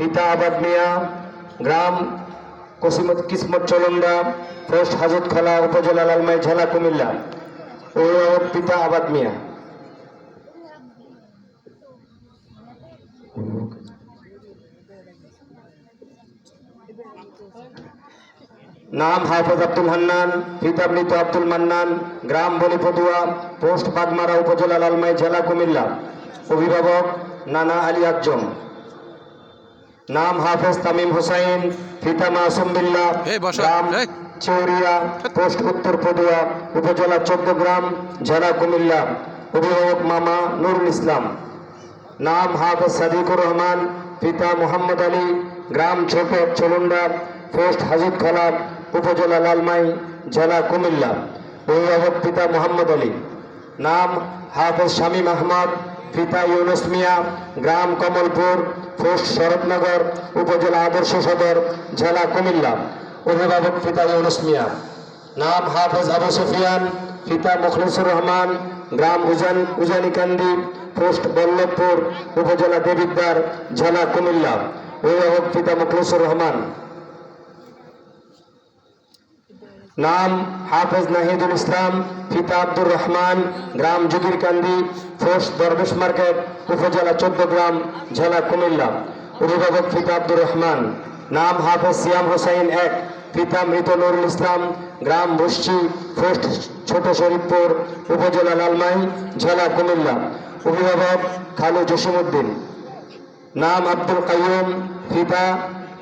পিতা আবাদ মিয়া, গ্রাম কসিমত কিসমত চলন্দা পোস্ট হাজতখালা উপজেলা লালমাই জেলা কুমিল্লা। অভিভাবক পিতা আবাদ মিয়া। নাম হাফেজ আব্দুল হান্নান পিতা মৃত আব্দুল মান্নান, গ্রাম বলিপদুয়া, পোস্ট বাগমারা উপজেলা লালমাই জেলা কুমিল্লা। অভিভাবক নানা আলী আকজম। নাম হাফেজ তামিম হোসাইন পিতা মাসুম বসো, গ্রাম। চেউরিয়া পোস্ট উত্তর পদুয়া উপজেলা চৌদ্দগ্রাম জেলা কুমিল্লা অভিভাবক মামা নুরুল ইসলাম। নাম হাফেজ সাদিকুর রহমান পিতা মোহাম্মদ আলী গ্রাম ছোট চলুন্ডা পোস্ট হাজিদ খালা উপজেলা লালমাই জেলা কুমিল্লা। অভিভাবক পিতা মোহাম্মদ আলী। নাম হাফেজ শামীম আহমদ পিতা ইউনুস মিয়া, গ্রাম কমলপুর পোস্ট শরৎনগর, উপজেলা আদর্শ সদর, জেলা কুমিল্লা। অভিভাবক পিতা ইউনুস মিয়া। নাম হাফেজ আবু সুফিয়ান পিতা মুখলিসুর রহমান, গ্রাম উজান, উজানিকান্দি, পোস্ট বল্লভপুর, উপজেলা দেবিদ্বার, জেলা কুমিল্লা। অভিভাবক পিতা মুখলিসুর রহমান। নাম হাফেজ নাহিদুল ইসলাম, পিতা আব্দুর রহমান, গ্রাম জুগিরকান্দি পোস্ট দরবেশ মার্কেট, উপজেলা চোদ্দগ্রাম জেলা কুমিল্লা। অভিভাবক পিতা আব্দুর রহমান, নাম হাফেজ সিয়াম হোসাইন এক, পিতা মৃত নুরুল ইসলাম, গ্রাম বসছি পোস্ট ছোট শরীফপুর, উপজেলা লালমাই, জেলা কুমিল্লা। অভিভাবক খালু জসিমউদ্দিন, নাম আব্দুল কাইয়ুম, পিতা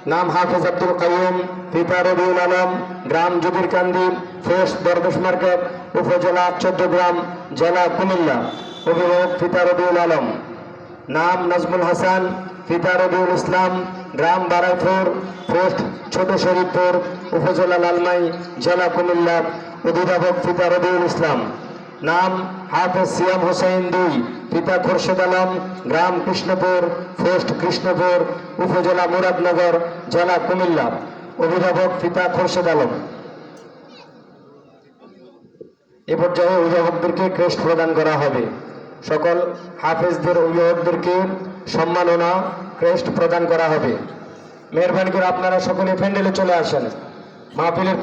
নাম হাফেজ আব্দুল কাইয়ুম, পিতা রবিউল আলম, গ্রাম জুবিরকান্দি পোস্ট দরবেশ মার্কেট, উপজেলা চোদ্দগ্রাম জেলা কুমিল্লা। অভিভাবক পিতা রবিউল আলম। নাম নাজমুল হাসান, পিতা রবিউল ইসলাম, গ্রাম বারাইপুর পোস্ট ছোট শরীফপুর, উপজেলা লালমাই, জেলা কুমিল্লা। অভিভাবক পিতা রবিউল ইসলাম। নাম হাফেজ সিয়াম হোসেন দুই, পিতা খোরশেদ আলম, গ্রাম কৃষ্ণপুর পোস্ট কৃষ্ণপুর, উপজেলা মুরাদনগর, জেলা কুমিল্লা। অভিভাবক পিতা খোরশেদ আলম। এ পর্যায়ে অভিভাবকদেরকে ক্রেস্ট প্রদান করা হবে। সকল হাফেজদের অভিভাবকদেরকে সম্মাননা ক্রেস্ট প্রদান করা হবে। মেহরবানি করে আপনারা সকলে প্যান্ডেলে চলে আসেন। মাহফিলের